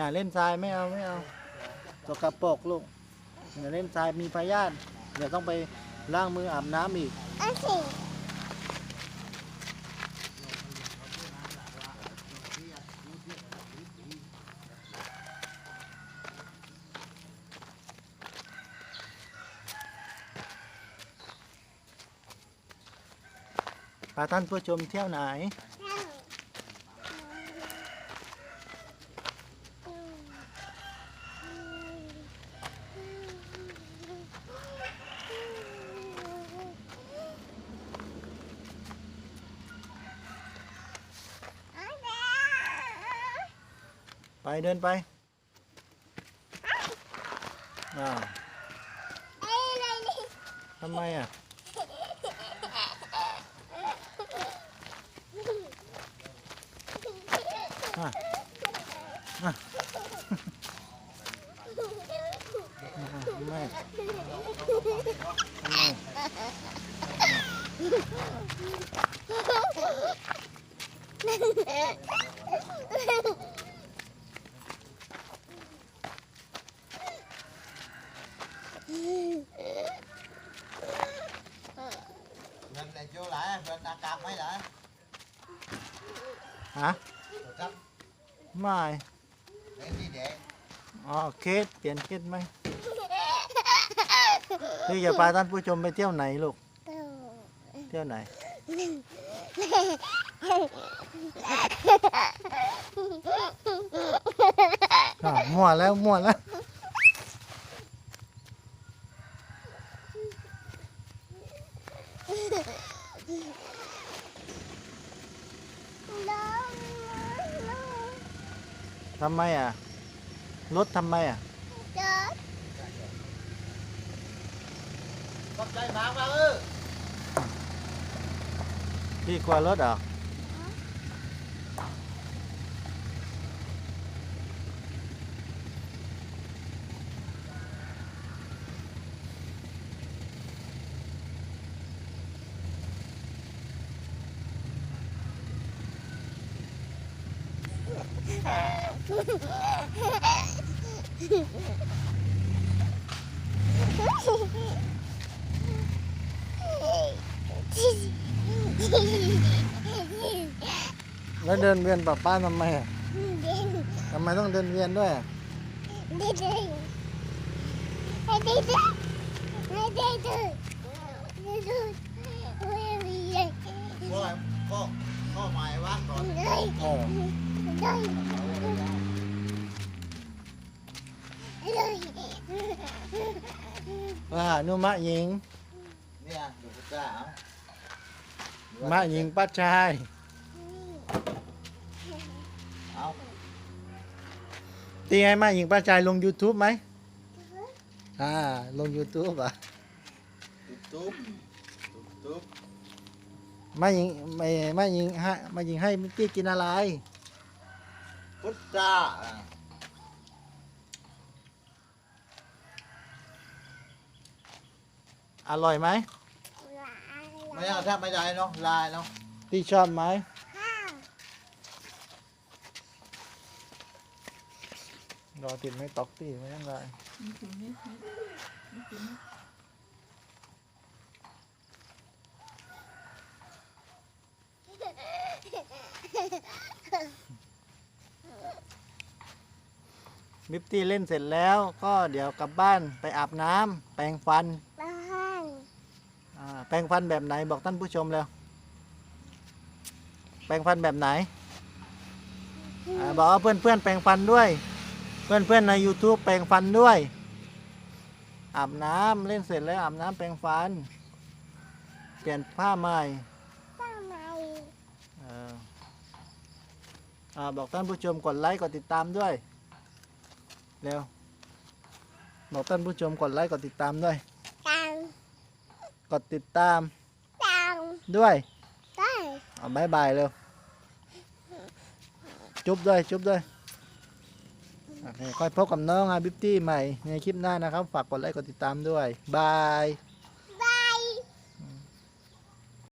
อย่าเล่นทรายไม่เอาไม่เอาตัวกระปรกลูกอย่าเล่นทรายมีพยาธิเดี๋ยวต้องไปล้างมืออาบน้ำอีกอันสิพาท่านผู้ชมเที่ยวไหน ไปเดินไปอ้าวเอ้ยอะไรนี่ทำไมอะอะอะทำไมทำไม vô lại, lần đã cạp mấy lại ฮะ Rồi cắp, ไม่ để đi để อ๋อเคสเปลี่ยนเคสไหมพี่จะพาท่านผู้ชมไปเที่ยวไหนลูก เที่ยวไหน มั่วแล้วมั่วแล้ว ทำไมอะ รถทำไมอะ Con trai báo vào ư พี่กลัวรถเหรอ แล้วเดินเวียนป้าป้าทำไมอะทำไมต้องเดินเวียนด้วยอะ Cô ơi, cô Cô mày bác rồi เออ ว่านุมะหญิง Nè, được cái cha hả มะหญิงป้าชาย Không ตีไงมะหญิงป้าชายลง YouTube ไหมอ่า ลง YouTube อะ YouTube YouTube มะหญิงไม่มะหญิงให้มะหญิงให้มิตตี้กินอะไร Phút ra à. อร่อยไหม Mấy nào thắp mấy đây nó, lai nó ตี้ชอบไหม รอติดไม่ตอกตี้ไม่ต้องไร บิบตี้เล่นเสร็จแล้วก็เดี๋ยวกลับบ้านไปอาบน้ำแปรงฟันอ่าแปรงฟันแบบไหนบอกท่านผู้ชมแล้ว แปรงฟันแบบไหนอาบอกว่าเพื่อนเพื่อนๆแปรงฟันด้วย เพื่อนเพื่อนๆใน YouTube แปรงฟันด้วย อาบน้ำเล่นเสร็จแล้วอาบน้ำแปรงฟัน เปลี่ยนผ้าใหม่เอออาบอกท่านผู้ชมกดไลค์กดติดตามด้วย เร็วบอกท่านผู้ชมกดไลค์กดติดตามด้วยกดติดตามด้วยเอาบายบายเร็วจุ๊บด้วยจุ๊บด้วยโอเคค่อยพบกับน้องอาบิบตี้ใหม่ในคลิปหน้านะครับ ฝากกดไลค์กดติดตามด้วยบาย